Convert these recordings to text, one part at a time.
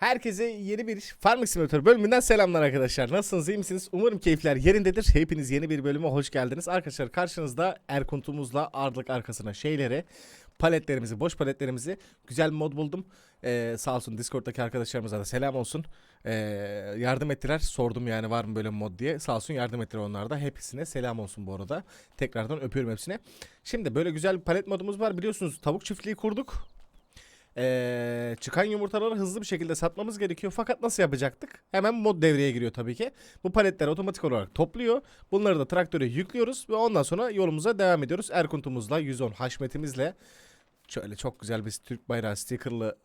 Herkese yeni bir Farming Simulator bölümünden selamlar arkadaşlar. Nasılsınız, iyi misiniz? Umarım keyifler yerindedir. Hepiniz yeni bir bölüme hoş geldiniz. Arkadaşlar karşınızda Erkuntumuzla ağırlık arkasına şeyleri, paletlerimizi, boş paletlerimizi güzel mod buldum. Ee, sağ olsun Discord'daki arkadaşlarımıza da selam olsun. Ee, yardım ettiler. Sordum yani var mı böyle mod diye. Sağ olsun yardım ettiler onlar da. Hepsine selam olsun bu arada. Tekrardan öpüyorum hepsine. Şimdi böyle güzel bir palet modumuz var. Biliyorsunuz tavuk çiftliği kurduk. Ee, çıkan yumurtaları hızlı bir şekilde satmamız gerekiyor. Fakat nasıl yapacaktık? Hemen mod devreye giriyor tabii ki. Bu paletler otomatik olarak topluyor. Bunları da traktöre yüklüyoruz ve ondan sonra yolumuza devam ediyoruz. Erkuntumuzla 110 haşmetimizle şöyle çok güzel bir Türk bayrağı stickerlı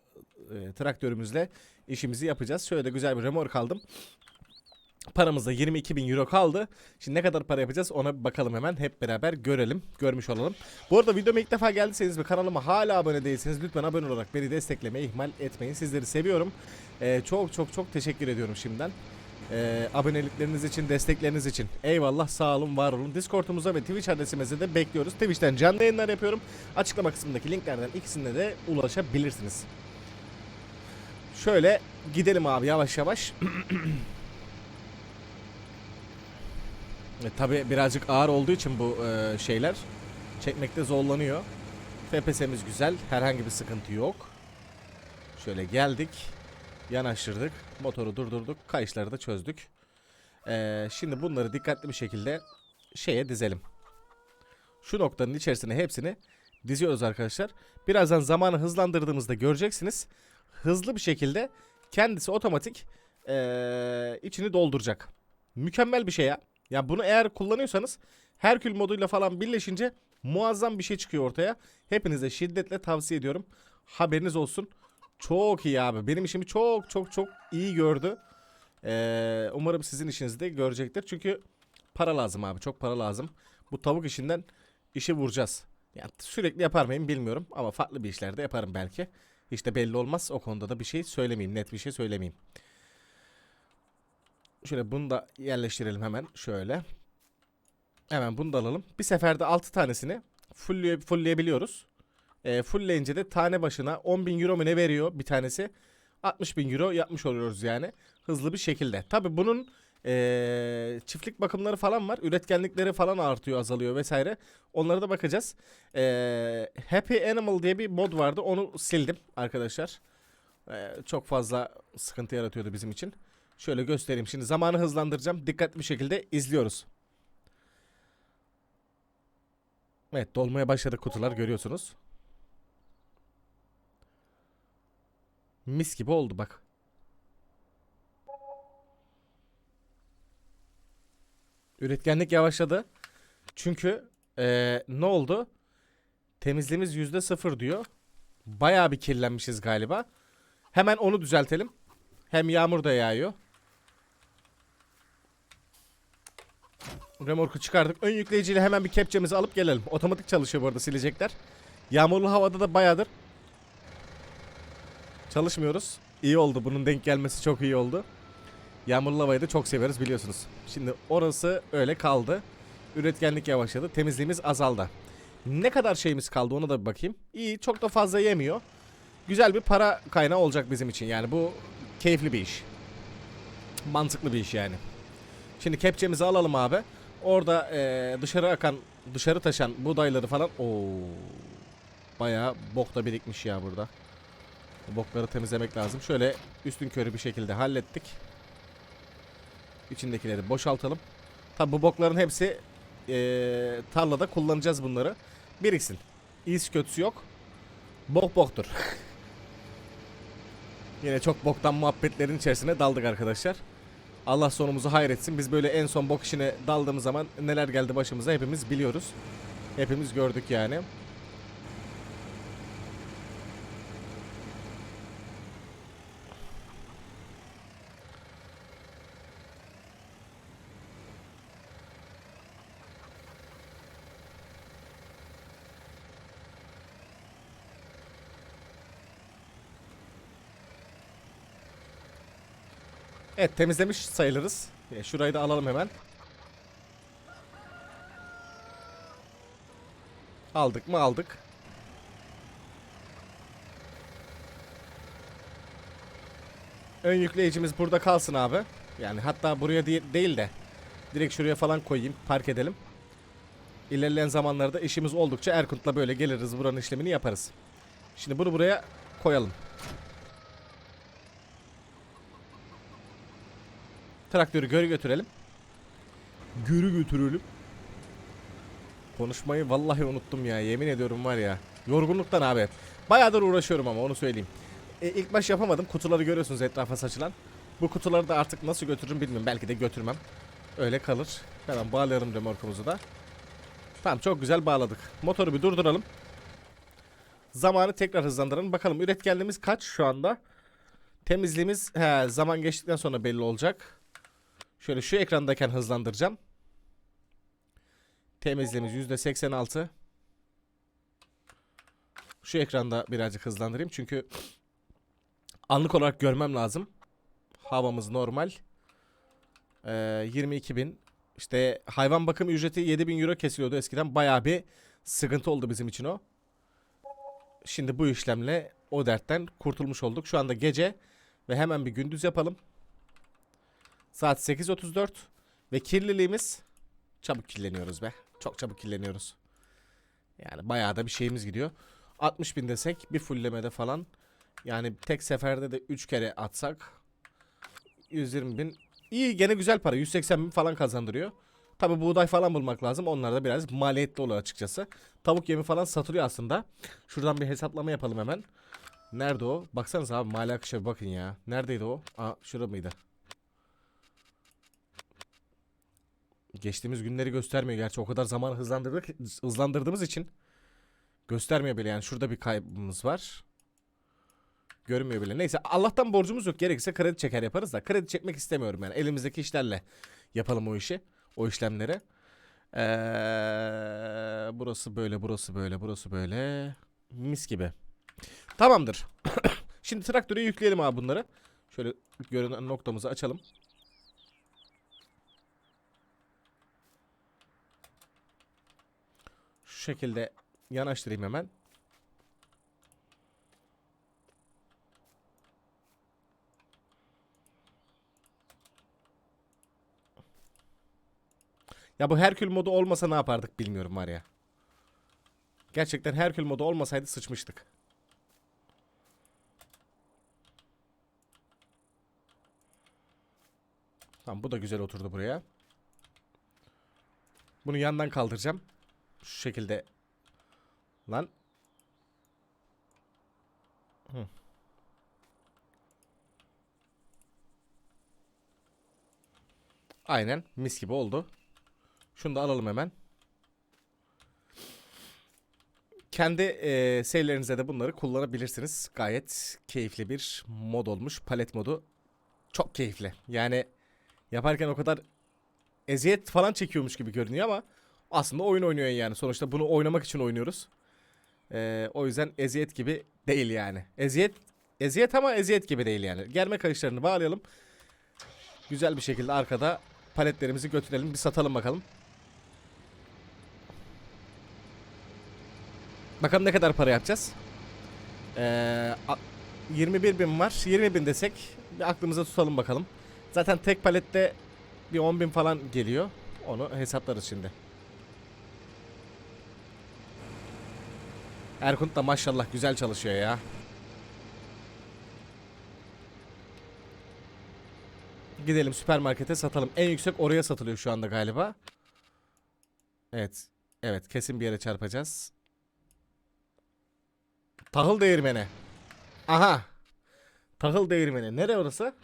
e, traktörümüzle işimizi yapacağız. Şöyle de güzel bir remork aldım. Paramızda 22 bin euro kaldı. Şimdi ne kadar para yapacağız ona bakalım hemen. Hep beraber görelim, görmüş olalım. Bu arada videoma ilk defa geldiyseniz ve kanalıma hala abone değilseniz lütfen abone olarak beni desteklemeyi ihmal etmeyin. Sizleri seviyorum. Ee, çok çok çok teşekkür ediyorum şimdiden. Ee, abonelikleriniz için, destekleriniz için. Eyvallah, sağ olun, var olun. Discord'umuza ve Twitch adresimize de bekliyoruz. Twitch'ten canlı yayınlar yapıyorum. Açıklama kısmındaki linklerden ikisine de ulaşabilirsiniz. Şöyle gidelim abi yavaş yavaş. E, tabi birazcık ağır olduğu için bu e, şeyler çekmekte zorlanıyor. FPS'miz güzel. Herhangi bir sıkıntı yok. Şöyle geldik. Yanaştırdık. Motoru durdurduk. Kayışları da çözdük. E, şimdi bunları dikkatli bir şekilde şeye dizelim. Şu noktanın içerisine hepsini diziyoruz arkadaşlar. Birazdan zamanı hızlandırdığımızda göreceksiniz. Hızlı bir şekilde kendisi otomatik e, içini dolduracak. Mükemmel bir şey ya. Ya bunu eğer kullanıyorsanız Herkül moduyla falan birleşince muazzam bir şey çıkıyor ortaya. Hepinize şiddetle tavsiye ediyorum. Haberiniz olsun. Çok iyi abi. Benim işimi çok çok çok iyi gördü. Ee, umarım sizin işinizi de görecektir. Çünkü para lazım abi. Çok para lazım. Bu tavuk işinden işi vuracağız. Yani sürekli yapar mıyım bilmiyorum. Ama farklı bir işlerde yaparım belki. İşte belli olmaz. O konuda da bir şey söylemeyeyim. Net bir şey söylemeyeyim. Şöyle bunu da yerleştirelim hemen şöyle. Hemen bunu da alalım. Bir seferde 6 tanesini fullleye, fullleyebiliyoruz. E, fullleyince de tane başına 10 bin euro mu ne veriyor bir tanesi? 60 bin euro yapmış oluyoruz yani. Hızlı bir şekilde. Tabi bunun e, çiftlik bakımları falan var. Üretkenlikleri falan artıyor azalıyor vesaire. Onlara da bakacağız. E, Happy Animal diye bir mod vardı. Onu sildim arkadaşlar. E, çok fazla sıkıntı yaratıyordu bizim için. Şöyle göstereyim. Şimdi zamanı hızlandıracağım. Dikkatli bir şekilde izliyoruz. Evet dolmaya başladı kutular görüyorsunuz. Mis gibi oldu bak. Üretkenlik yavaşladı. Çünkü eee, ne oldu? Temizliğimiz yüzde sıfır diyor. Bayağı bir kirlenmişiz galiba. Hemen onu düzeltelim. Hem yağmur da yağıyor. Remorku çıkardık. Ön yükleyiciyle hemen bir kepçemizi alıp gelelim. Otomatik çalışıyor bu arada silecekler. Yağmurlu havada da bayağıdır çalışmıyoruz. İyi oldu. Bunun denk gelmesi çok iyi oldu. Yağmurlu havayı da çok severiz biliyorsunuz. Şimdi orası öyle kaldı. Üretkenlik yavaşladı. Temizliğimiz azaldı. Ne kadar şeyimiz kaldı ona da bir bakayım. İyi çok da fazla yemiyor. Güzel bir para kaynağı olacak bizim için. Yani bu keyifli bir iş. Mantıklı bir iş yani. Şimdi kepçemizi alalım abi. Orada eee, dışarı akan, dışarı taşan buğdayları falan. Oo. Bayağı bok da birikmiş ya burada. Bu bokları temizlemek lazım. Şöyle üstün körü bir şekilde hallettik. İçindekileri boşaltalım. Tabi bu bokların hepsi eee, tarlada kullanacağız bunları. Biriksin. İyisi kötüsü yok. Bok boktur. Yine çok boktan muhabbetlerin içerisine daldık arkadaşlar. Allah sonumuzu hayretsin. Biz böyle en son bok işine daldığımız zaman neler geldi başımıza hepimiz biliyoruz. Hepimiz gördük yani. Evet temizlemiş sayılırız. E, Şurayı da alalım hemen. Aldık mı aldık. ön yükleyicimiz burada kalsın abi. Yani hatta buraya de- değil de direkt şuraya falan koyayım, park edelim. İlerleyen zamanlarda işimiz oldukça Erkunt'la böyle geliriz buranın işlemini yaparız. Şimdi bunu buraya koyalım. Traktörü geri götürelim. Geri götürelim. Konuşmayı vallahi unuttum ya. Yemin ediyorum var ya. Yorgunluktan abi. Bayağıdır uğraşıyorum ama onu söyleyeyim. E, ilk baş yapamadım. Kutuları görüyorsunuz etrafa saçılan. Bu kutuları da artık nasıl götürürüm bilmiyorum. Belki de götürmem. Öyle kalır. Hemen bağlayalım remorkumuzu da. Tamam çok güzel bağladık. Motoru bir durduralım. Zamanı tekrar hızlandıralım. Bakalım üretkenliğimiz kaç şu anda? Temizliğimiz he, zaman geçtikten sonra belli olacak. Şöyle şu ekrandayken hızlandıracağım. Temizliğimiz %86. Şu ekranda birazcık hızlandırayım çünkü anlık olarak görmem lazım. Havamız normal. Ee, 22 bin. İşte hayvan bakım ücreti 7000 euro kesiliyordu eskiden. Bayağı bir sıkıntı oldu bizim için o. Şimdi bu işlemle o dertten kurtulmuş olduk. Şu anda gece ve hemen bir gündüz yapalım. Saat 8.34 ve kirliliğimiz çabuk kirleniyoruz be. Çok çabuk kirleniyoruz. Yani bayağı da bir şeyimiz gidiyor. 60 bin desek bir fullemede falan. Yani tek seferde de 3 kere atsak 120 bin. İyi gene güzel para. 180 bin falan kazandırıyor. Tabi buğday falan bulmak lazım. Onlar da biraz maliyetli olur açıkçası. Tavuk yemi falan satılıyor aslında. Şuradan bir hesaplama yapalım hemen. Nerede o? Baksanıza abi mali akışa bakın ya. Neredeydi o? Aa şurada mıydı? Geçtiğimiz günleri göstermiyor gerçi. O kadar zaman hızlandırdık, hızlandırdığımız için göstermiyor bile yani. Şurada bir kaybımız var. Görünmüyor bile. Neyse Allah'tan borcumuz yok. Gerekirse kredi çeker yaparız da. Kredi çekmek istemiyorum yani. Elimizdeki işlerle yapalım o işi. O işlemleri. Ee, burası böyle, burası böyle, burası böyle. Mis gibi. Tamamdır. Şimdi traktöre yükleyelim abi bunları. Şöyle görünen noktamızı açalım. Şekilde yanaştırayım hemen. Ya bu Herkül modu olmasa ne yapardık bilmiyorum var ya. Gerçekten Herkül modu olmasaydı sıçmıştık. Tamam bu da güzel oturdu buraya. Bunu yandan kaldıracağım. Şu şekilde. Lan. Hı. Aynen mis gibi oldu. Şunu da alalım hemen. Kendi e, save'lerinize de bunları kullanabilirsiniz. Gayet keyifli bir mod olmuş. Palet modu çok keyifli. Yani yaparken o kadar eziyet falan çekiyormuş gibi görünüyor ama aslında oyun oynuyor yani. Sonuçta bunu oynamak için oynuyoruz. E, o yüzden eziyet gibi değil yani. Eziyet eziyet ama eziyet gibi değil yani. Germe kayışlarını bağlayalım. Güzel bir şekilde arkada paletlerimizi götürelim. Bir satalım bakalım. Bakalım ne kadar para yapacağız. Ee, a- 21 bin var. 20 bin desek bir aklımıza tutalım bakalım. Zaten tek palette bir 10 bin falan geliyor. Onu hesaplarız şimdi. Erkunt da maşallah güzel çalışıyor ya. Gidelim süpermarkete satalım. En yüksek oraya satılıyor şu anda galiba. Evet. Evet kesin bir yere çarpacağız. Tahıl değirmeni. Aha. Tahıl değirmeni. Nere orası?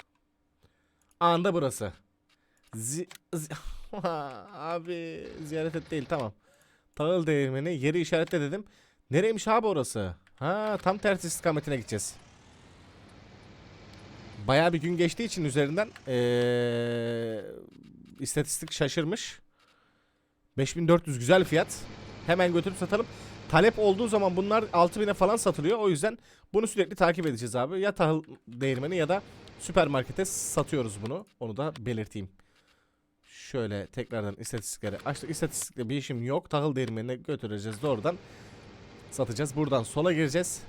Anda burası. Zi zi- abi ziyaret et değil tamam. Tahıl değirmeni yeri işaretle dedim. Nereymiş abi orası? Ha tam tersi istikametine gideceğiz. Bayağı bir gün geçtiği için üzerinden ee, istatistik şaşırmış. 5400 güzel fiyat. Hemen götürüp satalım. Talep olduğu zaman bunlar 6000'e falan satılıyor. O yüzden bunu sürekli takip edeceğiz abi. Ya tahıl değirmeni ya da süpermarkete satıyoruz bunu. Onu da belirteyim. Şöyle tekrardan istatistikleri açtık. İstatistikle bir işim yok. Tahıl değirmenine götüreceğiz doğrudan. Satacağız. Buradan sola gireceğiz.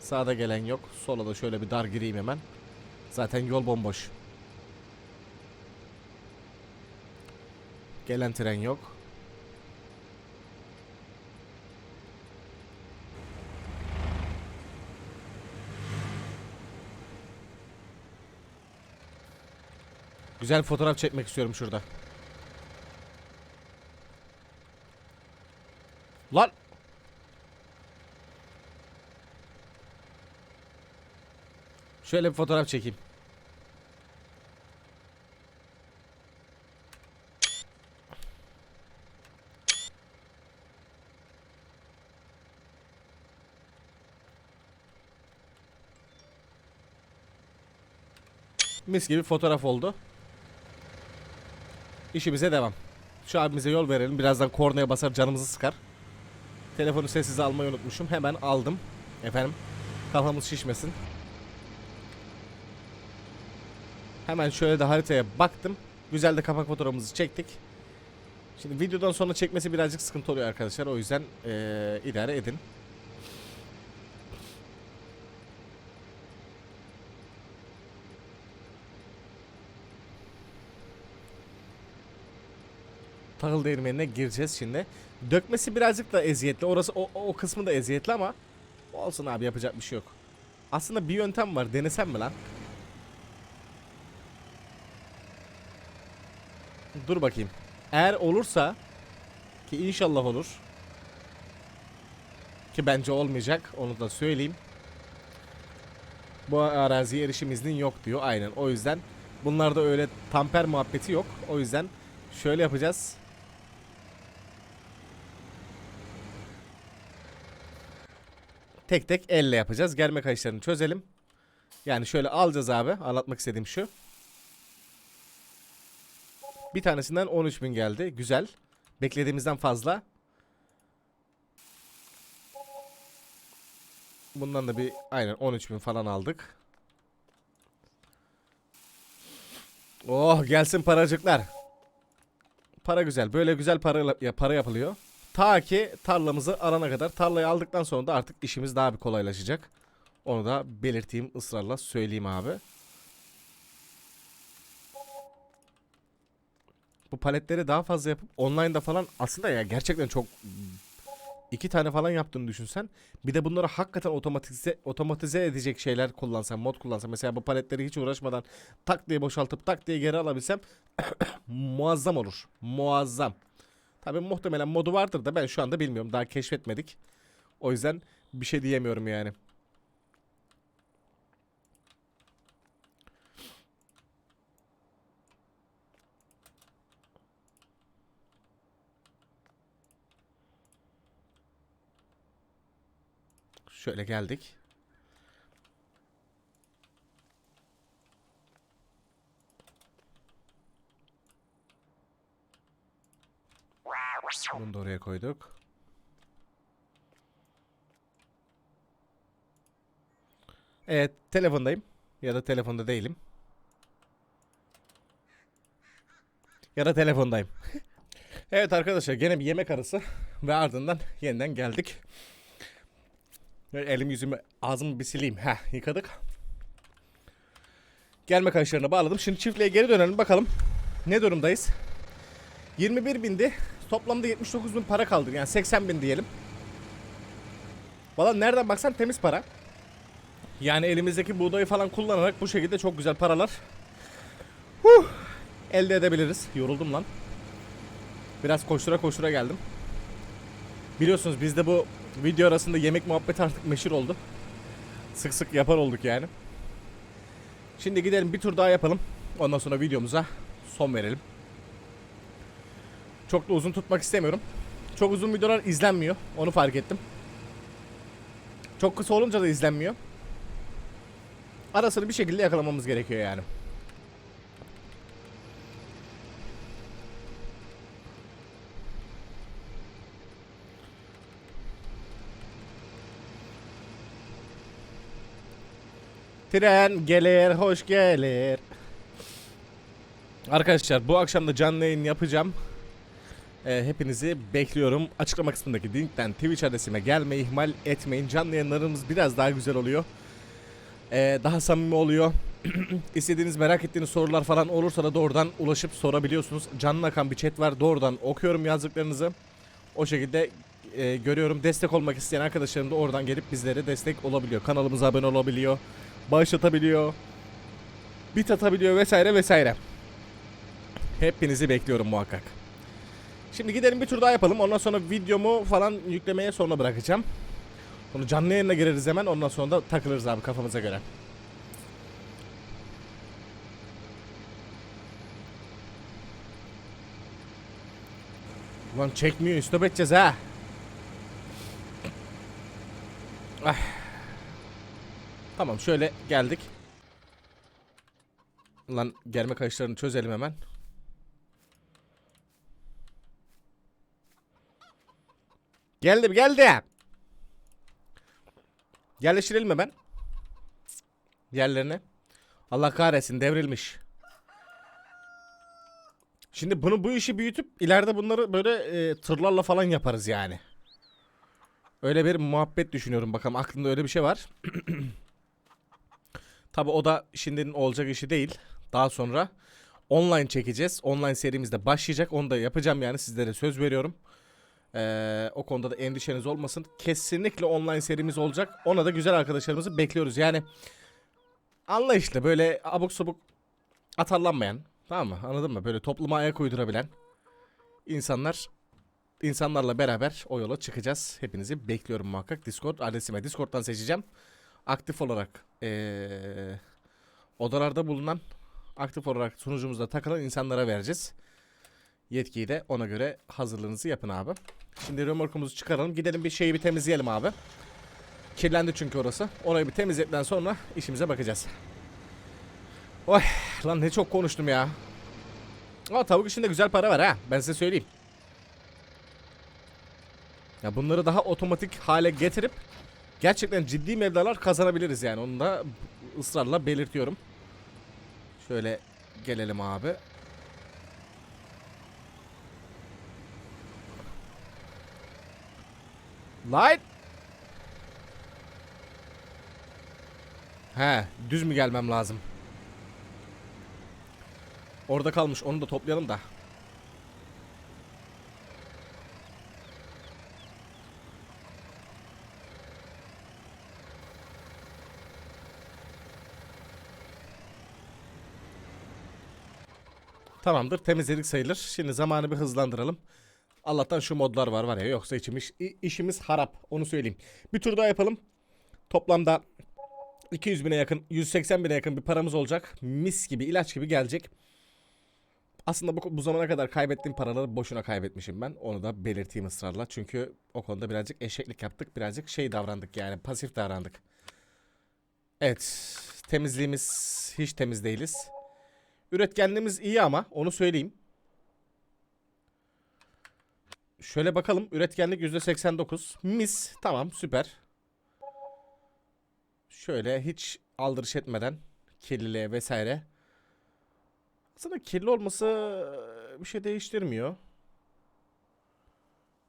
Sağda gelen yok. Sola da şöyle bir dar gireyim hemen. Zaten yol bomboş. Gelen tren yok. Güzel fotoğraf çekmek istiyorum şurada. Lan! Şöyle bir fotoğraf çekeyim. Mis gibi fotoğraf oldu. İşimize devam. Şu abimize yol verelim. Birazdan kornaya basar canımızı sıkar. Telefonu sessize almayı unutmuşum. Hemen aldım. Efendim. Kafamız şişmesin. Hemen şöyle de haritaya baktım. Güzel de kapak fotoğrafımızı çektik. Şimdi videodan sonra çekmesi birazcık sıkıntı oluyor arkadaşlar. O yüzden eee, idare edin. Tahıl değirmenine gireceğiz şimdi. Dökmesi birazcık da eziyetli. Orası o, o kısmı da eziyetli ama olsun abi yapacak bir şey yok. Aslında bir yöntem var. Denesem mi lan? Dur bakayım. Eğer olursa ki inşallah olur. Ki bence olmayacak. Onu da söyleyeyim. Bu araziye erişim iznin yok diyor. Aynen. O yüzden bunlarda öyle tamper muhabbeti yok. O yüzden şöyle yapacağız. Tek tek elle yapacağız. Germe kayışlarını çözelim. Yani şöyle alacağız abi. Anlatmak istediğim şu. Bir tanesinden 13.000 geldi. Güzel. Beklediğimizden fazla. Bundan da bir aynen 13.000 falan aldık. Oh gelsin paracıklar. Para güzel. Böyle güzel para, ya para yapılıyor. Ta ki tarlamızı alana kadar. Tarlayı aldıktan sonra da artık işimiz daha bir kolaylaşacak. Onu da belirteyim ısrarla söyleyeyim abi. Bu paletleri daha fazla yapıp online'da falan aslında ya gerçekten çok iki tane falan yaptığını düşünsen bir de bunları hakikaten otomatize otomatize edecek şeyler kullansam mod kullansam mesela bu paletleri hiç uğraşmadan tak diye boşaltıp tak diye geri alabilsem muazzam olur. Muazzam. Tabi muhtemelen modu vardır da ben şu anda bilmiyorum. Daha keşfetmedik. O yüzden bir şey diyemiyorum yani şöyle geldik Bunu da oraya koyduk. Evet, telefondayım. Ya da telefonda değilim. Ya da telefondayım. evet arkadaşlar gene bir yemek arası ve ardından yeniden geldik. Elim yüzümü ağzımı bir sileyim. Heh yıkadık. Gelme kaşlarına bağladım. Şimdi çiftliğe geri dönelim bakalım. Ne durumdayız? 21 bindi. Toplamda 79 bin para kaldı. Yani 80 bin diyelim. Valla nereden baksan temiz para. Yani elimizdeki buğdayı falan kullanarak bu şekilde çok güzel paralar huh, elde edebiliriz. Yoruldum lan. Biraz koştura koştura geldim. Biliyorsunuz bizde bu video arasında yemek muhabbeti artık meşhur oldu. Sık sık yapar olduk yani. Şimdi gidelim bir tur daha yapalım. Ondan sonra videomuza son verelim. Çok da uzun tutmak istemiyorum. Çok uzun videolar izlenmiyor. Onu fark ettim. Çok kısa olunca da izlenmiyor. Arasını bir şekilde yakalamamız gerekiyor yani. Tren gelir, hoş gelir. Arkadaşlar bu akşam da canlı yayın yapacağım. Ee, hepinizi bekliyorum. Açıklama kısmındaki linkten Twitch adresime gelmeyi ihmal etmeyin. Canlı yayınlarımız biraz daha güzel oluyor. Ee, daha samimi oluyor. istediğiniz merak ettiğiniz sorular falan olursa da doğrudan ulaşıp sorabiliyorsunuz. Canlı akan bir chat var. Doğrudan okuyorum yazdıklarınızı. O şekilde e, görüyorum. Destek olmak isteyen arkadaşlarım da oradan gelip bizlere destek olabiliyor. Kanalımıza abone olabiliyor. Bağışlatabiliyor. Bit atabiliyor vesaire vesaire. Hepinizi bekliyorum muhakkak. Şimdi gidelim bir tur daha yapalım. Ondan sonra videomu falan yüklemeye sonra bırakacağım. Onu canlı yayına gireriz hemen. Ondan sonra da takılırız abi kafamıza göre. Ulan çekmiyor. Stop edeceğiz ha. Ah. Tamam şöyle geldik. Lan germe kayışlarını çözelim hemen. Geldim geldi. Yerleştirelim hemen. Yerlerine. Allah kahretsin devrilmiş. Şimdi bunu bu işi büyütüp ileride bunları böyle e, tırlarla falan yaparız yani. Öyle bir muhabbet düşünüyorum bakalım aklımda öyle bir şey var. Tabi o da şimdinin olacak işi değil. Daha sonra online çekeceğiz. Online serimizde başlayacak. Onu da yapacağım yani sizlere söz veriyorum. Ee, o konuda da endişeniz olmasın. Kesinlikle online serimiz olacak. Ona da güzel arkadaşlarımızı bekliyoruz. Yani anlayışlı böyle abuk sabuk atarlanmayan tamam mı anladın mı? Böyle topluma ayak uydurabilen insanlar insanlarla beraber o yola çıkacağız. Hepinizi bekliyorum muhakkak. Discord adresime Discord'dan seçeceğim. Aktif olarak ee, odalarda bulunan aktif olarak sunucumuzda takılan insanlara vereceğiz. Yetkiyi de ona göre hazırlığınızı yapın abi. Şimdi römorkumuzu çıkaralım. Gidelim bir şeyi bir temizleyelim abi. Kirlendi çünkü orası. Orayı bir temizledikten sonra işimize bakacağız. Oy lan ne çok konuştum ya. Ama tavuk işinde güzel para var ha. Ben size söyleyeyim. Ya bunları daha otomatik hale getirip gerçekten ciddi mevdalar kazanabiliriz yani. Onu da ısrarla belirtiyorum. Şöyle gelelim abi. Light. He, düz mü gelmem lazım? Orada kalmış. Onu da toplayalım da. Tamamdır. Temizledik sayılır. Şimdi zamanı bir hızlandıralım. Allah'tan şu modlar var var ya yoksa içimiz işimiz harap onu söyleyeyim. Bir tur daha yapalım. Toplamda 200 bine yakın 180 bine yakın bir paramız olacak. Mis gibi ilaç gibi gelecek. Aslında bu, bu zamana kadar kaybettiğim paraları boşuna kaybetmişim ben. Onu da belirteyim ısrarla. Çünkü o konuda birazcık eşeklik yaptık. Birazcık şey davrandık yani pasif davrandık. Evet temizliğimiz hiç temiz değiliz. Üretkenliğimiz iyi ama onu söyleyeyim. Şöyle bakalım. Üretkenlik %89. Mis. Tamam süper. Şöyle hiç aldırış etmeden kirliliğe vesaire. Aslında kirli olması bir şey değiştirmiyor.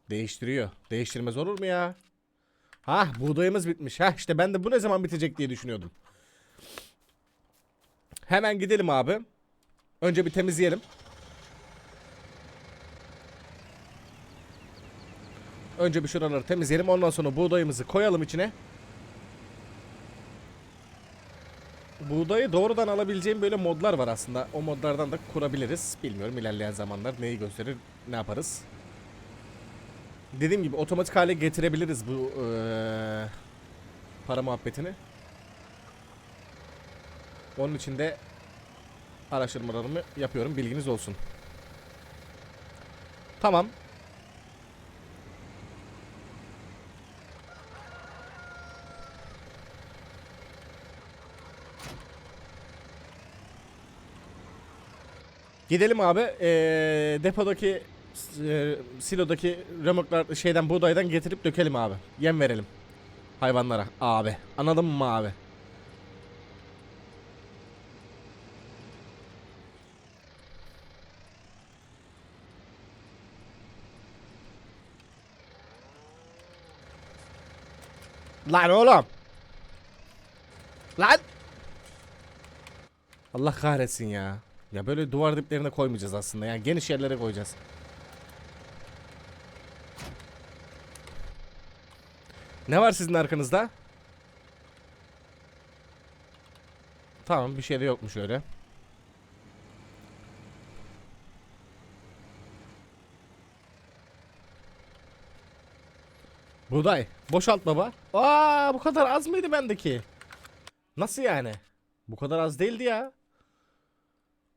Değiştiriyor. Değiştirmez olur mu ya? Ha buğdayımız bitmiş. Ha işte ben de bu ne zaman bitecek diye düşünüyordum. Hemen gidelim abi. Önce bir temizleyelim. Önce bir şuraları temizleyelim. Ondan sonra buğdayımızı koyalım içine. Buğdayı doğrudan alabileceğim böyle modlar var aslında. O modlardan da kurabiliriz. Bilmiyorum ilerleyen zamanlar neyi gösterir, ne yaparız. Dediğim gibi otomatik hale getirebiliriz bu ee, para muhabbetini. Onun için de araştırmalarımı yapıyorum. Bilginiz olsun. Tamam. Gidelim abi. Ee, depodaki e, silodaki remoklar şeyden buğdaydan getirip dökelim abi. Yem verelim. Hayvanlara abi. Anladın mı abi? Lan oğlum. Lan. Allah kahretsin ya. Ya böyle duvar diplerine koymayacağız aslında. Yani geniş yerlere koyacağız. Ne var sizin arkanızda? Tamam bir şey de yokmuş öyle. Buğday. Boşalt baba. Aa bu kadar az mıydı bendeki? Nasıl yani? Bu kadar az değildi ya.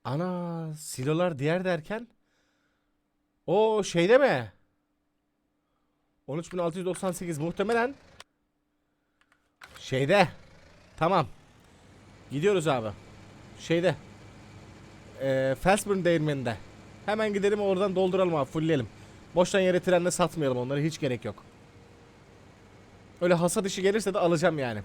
Ana silolar diğer derken. O şeyde mi? 13698 muhtemelen. Şeyde. Tamam. Gidiyoruz abi. Şeyde. Ee, Felsburn değirmeninde. Hemen gidelim oradan dolduralım abi fullleyelim. Boştan yere trenle satmayalım onları hiç gerek yok. Öyle hasat işi gelirse de alacağım yani.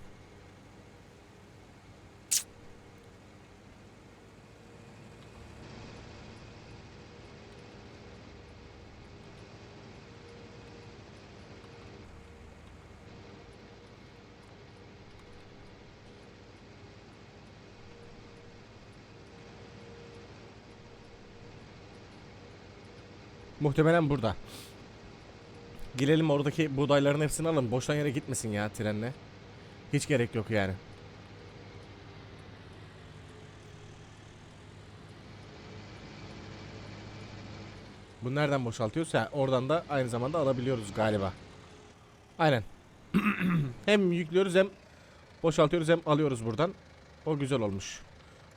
Muhtemelen burada. Girelim oradaki buğdayların hepsini alın. Boştan yere gitmesin ya trenle. Hiç gerek yok yani. Bu nereden boşaltıyoruz? Ha, oradan da aynı zamanda alabiliyoruz galiba. Aynen. hem yüklüyoruz hem boşaltıyoruz hem alıyoruz buradan. O güzel olmuş.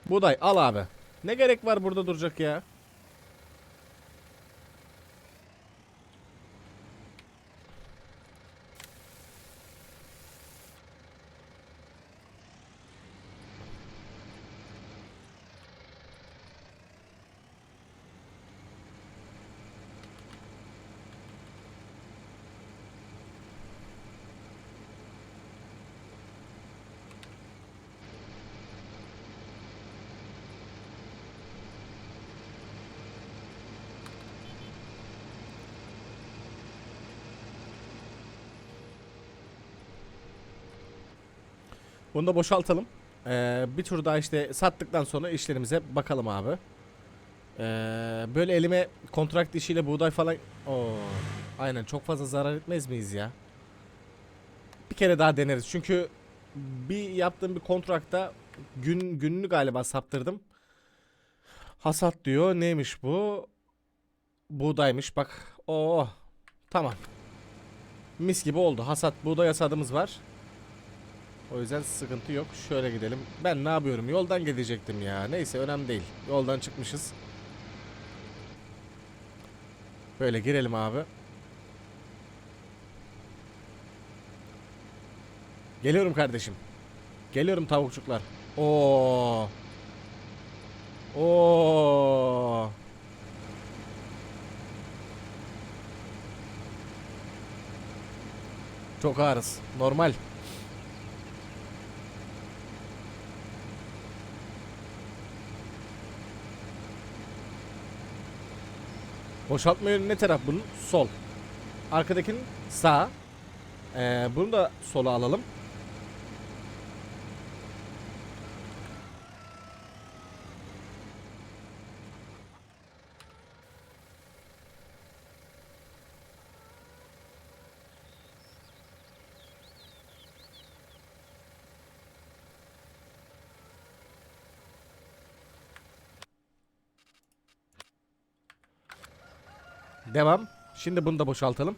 Buğday al abi. Ne gerek var burada duracak ya? Bunu da boşaltalım. Ee, bir tur daha işte sattıktan sonra işlerimize bakalım abi. Ee, böyle elime kontrakt işiyle buğday falan... Oo, aynen çok fazla zarar etmez miyiz ya? Bir kere daha deneriz. Çünkü bir yaptığım bir kontrakta gün gününü galiba saptırdım. Hasat diyor. Neymiş bu? Buğdaymış bak. Oo. Tamam. Mis gibi oldu. Hasat buğday hasadımız var. O yüzden sıkıntı yok. Şöyle gidelim. Ben ne yapıyorum? Yoldan gidecektim ya. Neyse önemli değil. Yoldan çıkmışız. Böyle girelim abi. Geliyorum kardeşim. Geliyorum tavukçuklar. Oo. Oo. Çok ağırız. Normal. Boşaltma yönü ne taraf bunun? Sol. Arkadakinin sağ. Ee, bunu da sola alalım. Devam. Şimdi bunu da boşaltalım.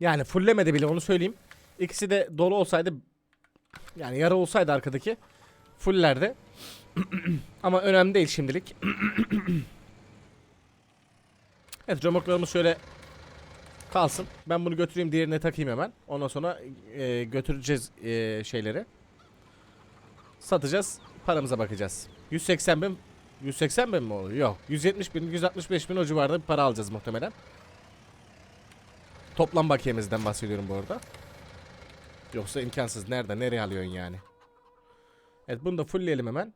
Yani fullemedi bile onu söyleyeyim. İkisi de dolu olsaydı yani yarı olsaydı arkadaki fullerdi. Ama önemli değil şimdilik. evet remorklarımız şöyle kalsın. Ben bunu götüreyim diğerine takayım hemen. Ondan sonra e, götüreceğiz e, şeyleri. Satacağız. Paramıza bakacağız. 180 bin 180 bin mi oluyor? Yok. 170 bin, 165 bin o civarda bir para alacağız muhtemelen. Toplam bakiyemizden bahsediyorum bu arada. Yoksa imkansız. Nerede? Nereye alıyorsun yani? Evet bunu da fullleyelim hemen.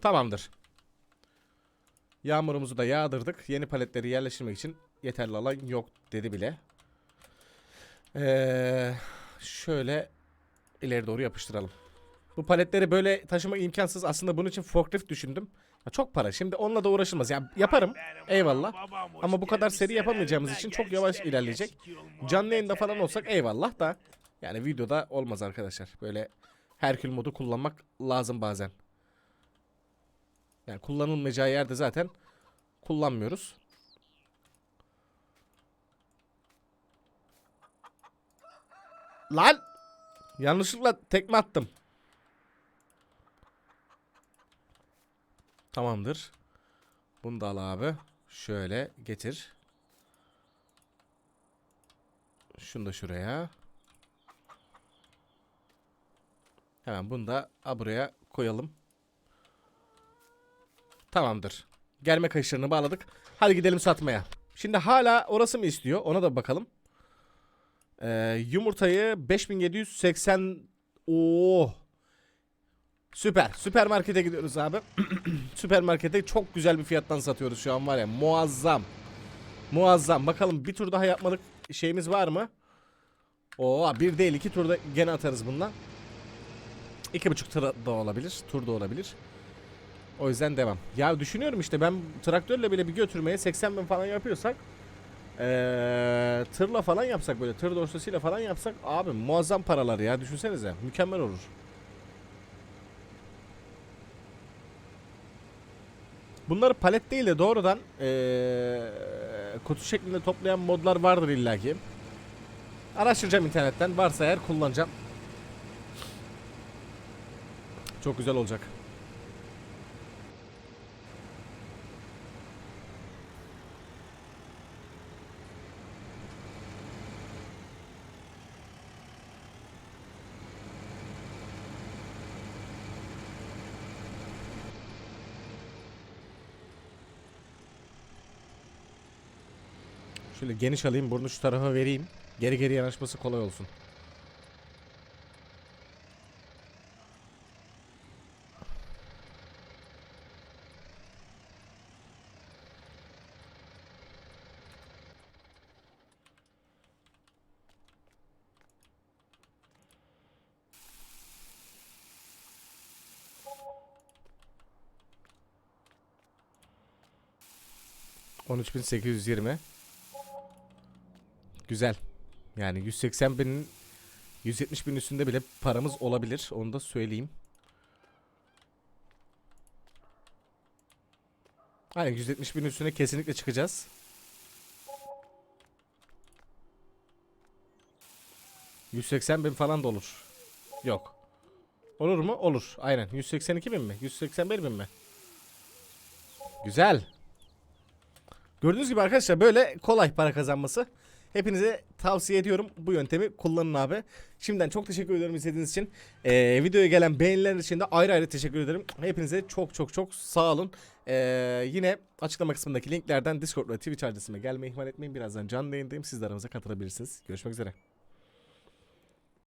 Tamamdır. Yağmurumuzu da yağdırdık. Yeni paletleri yerleştirmek için yeterli alan yok dedi bile. Ee, şöyle ileri doğru yapıştıralım. Bu paletleri böyle taşımak imkansız. Aslında bunun için forklift düşündüm. Çok para. Şimdi onunla da uğraşılmaz. Ya yaparım. Eyvallah. Ama bu kadar seri yapamayacağımız için çok yavaş ilerleyecek. Canlı yayında falan olsak eyvallah da yani videoda olmaz arkadaşlar. Böyle Herkül modu kullanmak lazım bazen. Yani kullanılmayacağı yerde zaten kullanmıyoruz. Lan! Yanlışlıkla tekme attım. Tamamdır. Bunu da al abi. Şöyle getir. Şunu da şuraya. Hemen bunu da a buraya koyalım. Tamamdır. Gelme kayışlarını bağladık. Hadi gidelim satmaya. Şimdi hala orası mı istiyor? Ona da bakalım. Ee, yumurtayı 5780 Oo. Süper. Süpermarkete gidiyoruz abi. Süpermarkete çok güzel bir fiyattan satıyoruz şu an var ya. Muazzam. Muazzam. Bakalım bir tur daha yapmalık şeyimiz var mı? Oo bir değil iki turda gene atarız bundan. İki buçuk tur da olabilir. Tur da olabilir. O yüzden devam. Ya düşünüyorum işte ben traktörle bile bir götürmeye 80 bin falan yapıyorsak ee, tırla falan yapsak böyle tır dorsasıyla falan yapsak abi muazzam paralar ya düşünsenize mükemmel olur. Bunları palet değil de doğrudan ee, kutu şeklinde toplayan modlar vardır illaki. Araştıracağım internetten varsa eğer kullanacağım. Çok güzel olacak. Şöyle geniş alayım burnu şu tarafa vereyim. Geri geri yanaşması kolay olsun. On üç bin sekiz yüz yirmi. Güzel. Yani 180 binin 170 bin üstünde bile paramız olabilir. Onu da söyleyeyim. Aynen 170 bin üstüne kesinlikle çıkacağız. ...180 bin falan da olur. Yok. Olur mu? Olur. Aynen. 182 bin mi? 181 bin mi? Güzel. Gördüğünüz gibi arkadaşlar böyle kolay para kazanması. Hepinize tavsiye ediyorum bu yöntemi kullanın abi. Şimdiden çok teşekkür ederim izlediğiniz için. Ee, videoya gelen beğeniler için de ayrı ayrı teşekkür ederim. Hepinize çok çok çok sağ olun. Ee, yine açıklama kısmındaki linklerden Discord ve Twitch adresime gelmeyi ihmal etmeyin. Birazdan canlı yayındayım. Siz de aramıza katılabilirsiniz. Görüşmek üzere.